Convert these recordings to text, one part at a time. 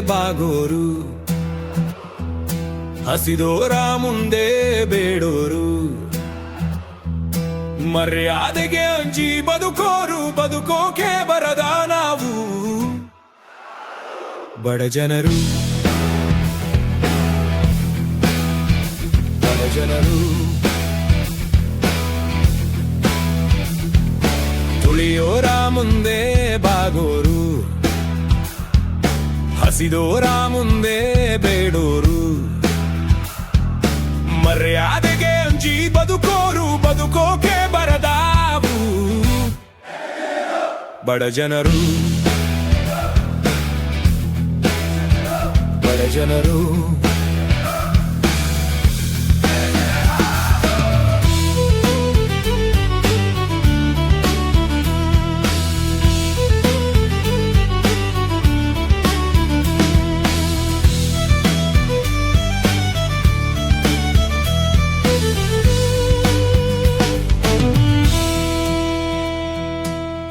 ಬಾಗೋರು. ಹಸಿದೋರ ಮುಂದೆ ಬೇಡೋರು. ಮರ್ಯಾದೆಗೆ ಅಂಜಿ ಬದುಕೋರು, ಬದುಕೋಕೆ ಬರದ ನಾವು. ಬಡ ಜನರು. ಬಡ ಜನರು. ತುಳಿಯೋರ ಮುಂದೆ ಬಾಗೋರು. ಹಸಿದೋರ ಮುಂದೆ ಬೇಡೋರು. ಮರ್ಯಾದೆಗೆ ಅಂಜಿ ಬದುಕೋರು ಬದುಕೋಕೆ ಬರದಾವು. ಬಡ ಜನರು. ಬಡ ಜನರು.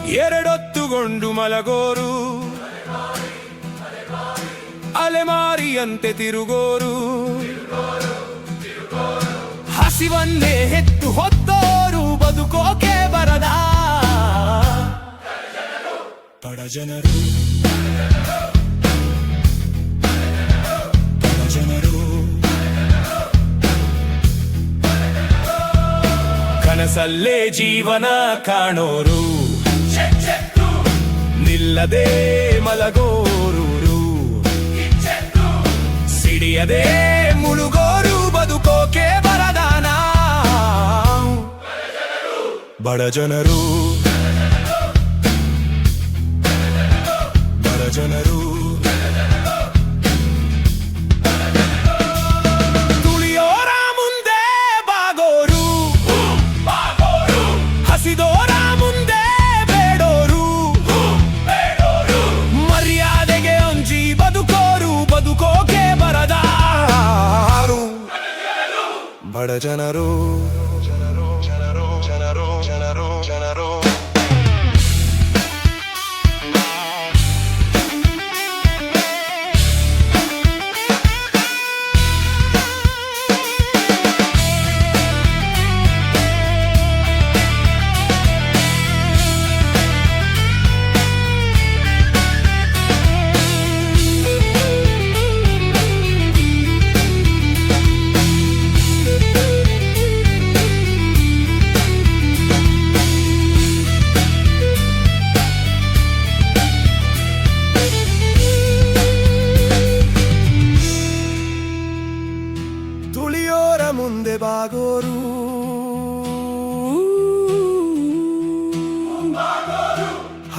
ಎರಡೊತ್ತುಗೊಂಡು ಮಲಗೋರು. ಅಲೆಮಾರಿಯಂತೆ ತಿರುಗೋರು. ಹಸಿವನ್ನೇ ಹೆತ್ತು ಹೊತ್ತೋರು, ಬದುಕೋಕೆ ಬರದ? ಬಡ ಜನರು. ಬಡ ಜನರು. ಕನಸಲ್ಲೇ ಜೀವನ ಕಾಣೋರು. ನಿಲ್ಲದೆ ಮಲಗೋರೂರು. ಸಿಡಿಯದೆ ಮುಳುಗೋರು ಬದುಕೋಕೆ ಬರದಾನ? ಬಡ ಜನರು. ಬಡ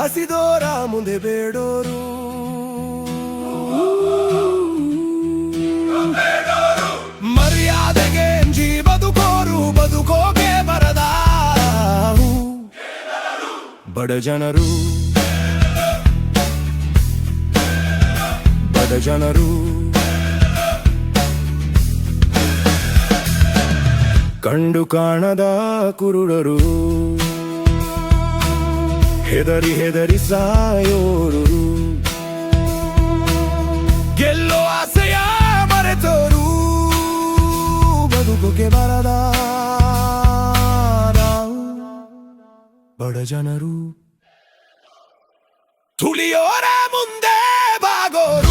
ಹಸಿದೋರ ಮುಂದೆ ಬೇಡೋರು. ಮರ್ಯಾದೆಗೆ ಜೀ ಬದುಕೋರು ಬದುಕೋಗೆ ಬರದ ಬಡ ಜನರು. ಬಡ ಜನರು. ಕಂಡು ಕಾಣದ ಕುರುಡರು. ಹೆದರಿ ಹೆದರಿ ಸಾಯೋರು. ಗೆಲ್ಲೋ ಆಸೆಯ ಮರೆತೋರು. ಬದುಕುಗೆ ಬರದ ಬಡ ಜನರು. ತುಳಿಯೋರ ಮುಂದೆ ಬಾಗೋರು.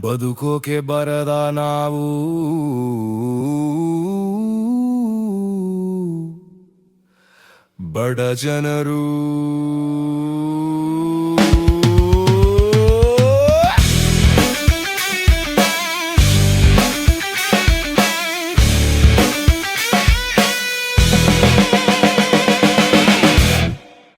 ಬದುಕೋಕೆ ಬರದ ನಾವು. ಬಡ ಜನರು.